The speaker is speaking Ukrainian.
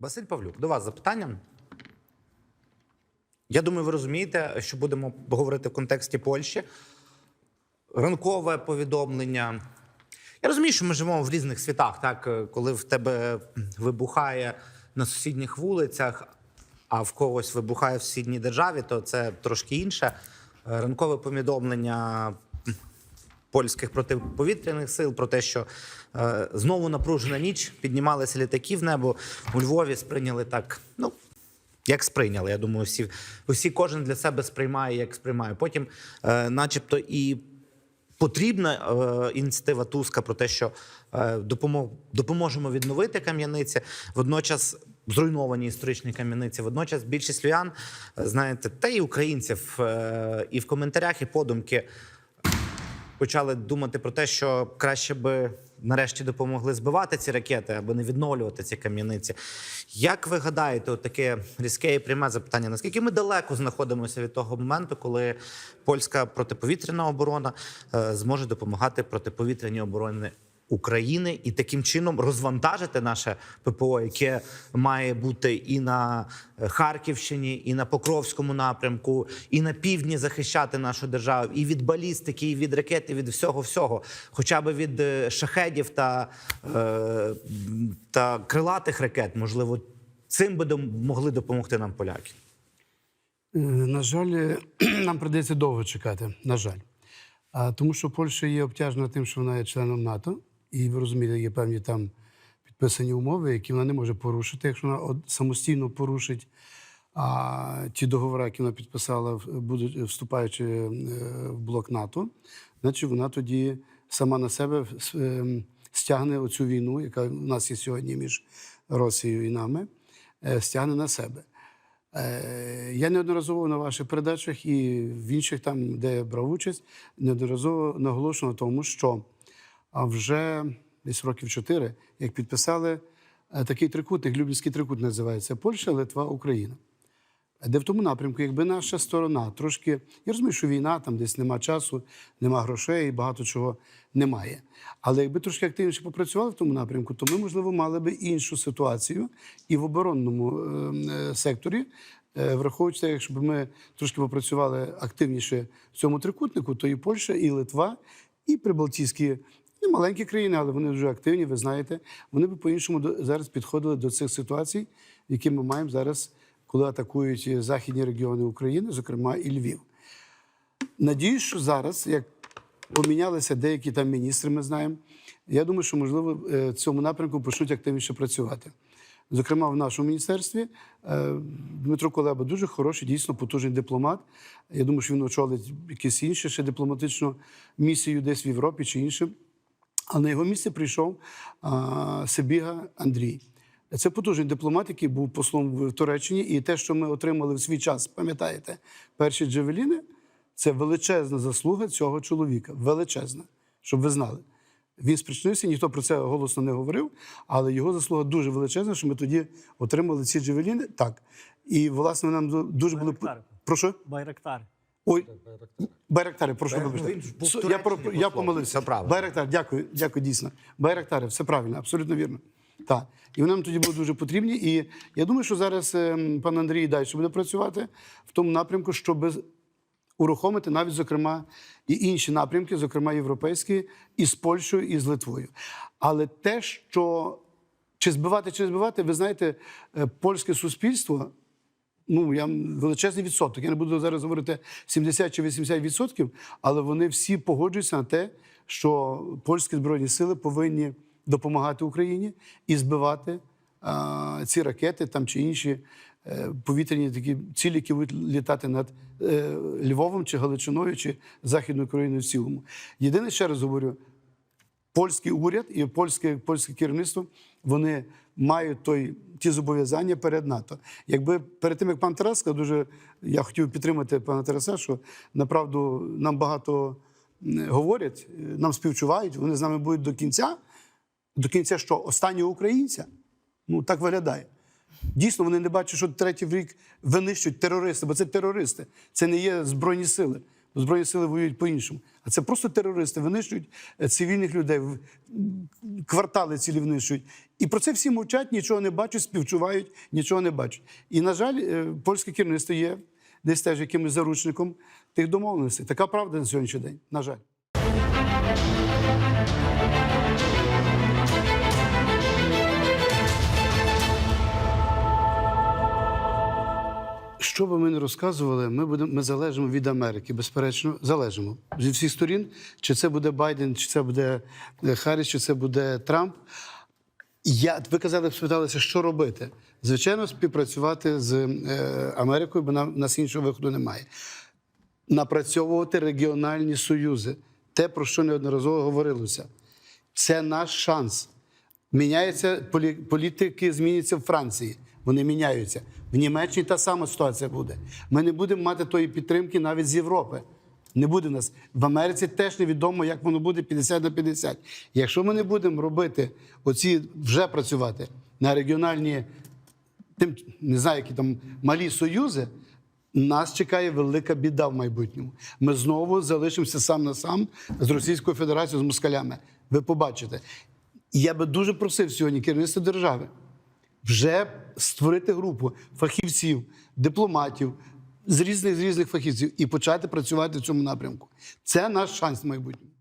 Василь Павлюк, до вас запитання. Я думаю, ви розумієте, що будемо говорити в контексті Польщі. Ранкове повідомлення. Я розумію, що ми живемо в різних світах, так коли в тебе вибухає на сусідніх вулицях, а в когось вибухає в сусідній державі, то це трошки інше. Ранкове повідомлення польських протиповітряних сил про те, що е, знову напружена ніч, піднімалися літаки в небо. У Львові сприйняли так. Ну як сприйняли. Я думаю, всі, всі кожен для себе сприймає, як сприймає. Потім, е, начебто, і потрібна е, ініціатива Туска про те, що е, допомог, допоможемо відновити кам'яниці. Водночас зруйновані історичні кам'яниці. Водночас більшість львів'ян, е, знаєте, та й українців е, і в коментарях, і подумки почали думати про те, що краще би нарешті допомогли збивати ці ракети або не відновлювати ці кам'яниці. Як ви гадаєте, таке різке і пряме запитання? Наскільки ми далеко знаходимося від того моменту, коли польська протиповітряна оборона е, зможе допомагати протиповітряній обороні України і таким чином розвантажити наше ППО, яке має бути і на е, Харківщині, і на Покровському напрямку, і на півдні захищати нашу державу, і від балістики, і від ракет, і від всього всього, хоча б від е, шахедів та, е, та крилатих ракет, можливо, цим би могли допомогти нам поляки. Е, На жаль, нам прийдеться довго чекати. На жаль. Тому що Польща є обтяжена тим, що вона є членом НАТО, і ви розумієте, є певні там підписані умови, які вона не може порушити. Якщо вона самостійно порушить а, ті договори, які вона підписала, будуть вступаючи е, в блок НАТО, значить вона тоді сама на себе ем, стягне оцю війну, яка в нас є сьогодні між Росією і нами, е, стягне на себе. Е, Я неодноразово на ваших передачах і в інших, там, де я брав участь, неодноразово наголошую на тому, що а вже десь років чотири, як підписали е, такий трикутник, Люблінський трикут називається Польща, Литва, Україна. Де в тому напрямку, якби наша сторона трошки. Я розумію, що війна, там десь нема часу, нема грошей, багато чого немає. Але якби трошки активніше попрацювали в тому напрямку, то ми, можливо, мали би іншу ситуацію і в оборонному е, е, секторі. Е, Враховуючи якщо б ми трошки попрацювали активніше в цьому трикутнику, то і Польща, і Литва, і Прибалтійські не маленькі країни, але вони дуже активні, ви знаєте. Вони б по-іншому зараз підходили до цих ситуацій, які ми маємо зараз, коли атакують західні регіони України, зокрема і Львів. Надіюсь, що зараз, як помінялися деякі там міністри, ми знаємо. Я думаю, що можливо е, в цьому напрямку почнуть активніше працювати. Зокрема, в нашому міністерстві е, Дмитро Колеба дуже хороший, дійсно потужний дипломат. Я думаю, що він очолить якісь інші ще дипломатичну місію десь в Європі чи інше. А на його місце прийшов а, Сибіга Андрій. Це потужний дипломат, який був послом в Туреччині. І те, що ми отримали в свій час, пам'ятаєте, перші джевеліни, це величезна заслуга цього чоловіка. Величезна, щоб ви знали. Він спричинився, ніхто про це голосно не говорив, але його заслуга дуже величезна, що ми тоді отримали ці джевеліни. Так. І, власне, нам дуже були. Прошу? Байрактар. Ой, Байрактари, прошу вибачте. Я, про- я помилився. Байрактар, дякую, дякую, дійсно. Байрактари, все правильно, абсолютно вірно. Так. І вони нам тоді були дуже потрібні. І я думаю, що зараз ем, пан Андрій далі буде працювати в тому напрямку, щоб урухомити навіть, зокрема, і інші напрямки, зокрема європейські, і з Польщею, і з Литвою. Але те, що чи збивати, чи не збивати, ви знаєте, е, польське суспільство ну я величезний відсоток. Я не буду зараз говорити 70 чи 80 відсотків, але вони всі погоджуються на те, що польські збройні сили повинні допомагати Україні і збивати а, ці ракети там чи інші е, повітряні такі цілі, які будуть літати над е, Львовом чи Галичиною чи Західною Україною в цілому. Єдине ще раз говорю, польський уряд і польське, польське керівництво вони мають той, ті зобов'язання перед НАТО. Якби перед тим, як пан Тарас сказав, дуже я хотів підтримати пана Тараса, що направду нам багато говорять, е, нам співчувають, вони з нами будуть до кінця. До кінця що? Останнього українця? Ну так виглядає. Дійсно, вони не бачать, що третій рік винищують терористи, бо це терористи, це не є збройні сили. Збройні сили воюють по-іншому. А це просто терористи винищують е, цивільних людей, квартали цілі винищують. І про це всі мовчать, нічого не бачать, співчувають, нічого не бачать. І, на жаль, е, польське керівництво є десь теж якимось заручником тих домовленостей. Така правда на сьогоднішній день. На жаль. Що би ми не розказували, ми будемо ми залежимо від Америки, безперечно, залежимо зі всіх сторін. Чи це буде Байден, чи це буде е, Харріс, чи це буде Трамп. Я ви казали, спиталися, що робити. Звичайно, співпрацювати з е, Америкою, бо нам нас іншого виходу немає. Напрацьовувати регіональні союзи, те, про що неодноразово говорилося. Це наш шанс. Міняється полі- політики, зміняться в Франції. Вони міняються. В Німеччині та сама ситуація буде. Ми не будемо мати тої підтримки навіть з Європи. Не буде нас. В Америці теж невідомо, як воно буде 50 на 50. Якщо ми не будемо робити оці вже працювати на регіональні, тим не знаю, які там малі союзи, нас чекає велика біда в майбутньому. Ми знову залишимося сам на сам з Російською Федерацією, з москалями. Ви побачите. Я би дуже просив сьогодні керівництво держави вже створити групу фахівців, дипломатів з різних з різних фахівців і почати працювати в цьому напрямку. Це наш шанс в майбутньому.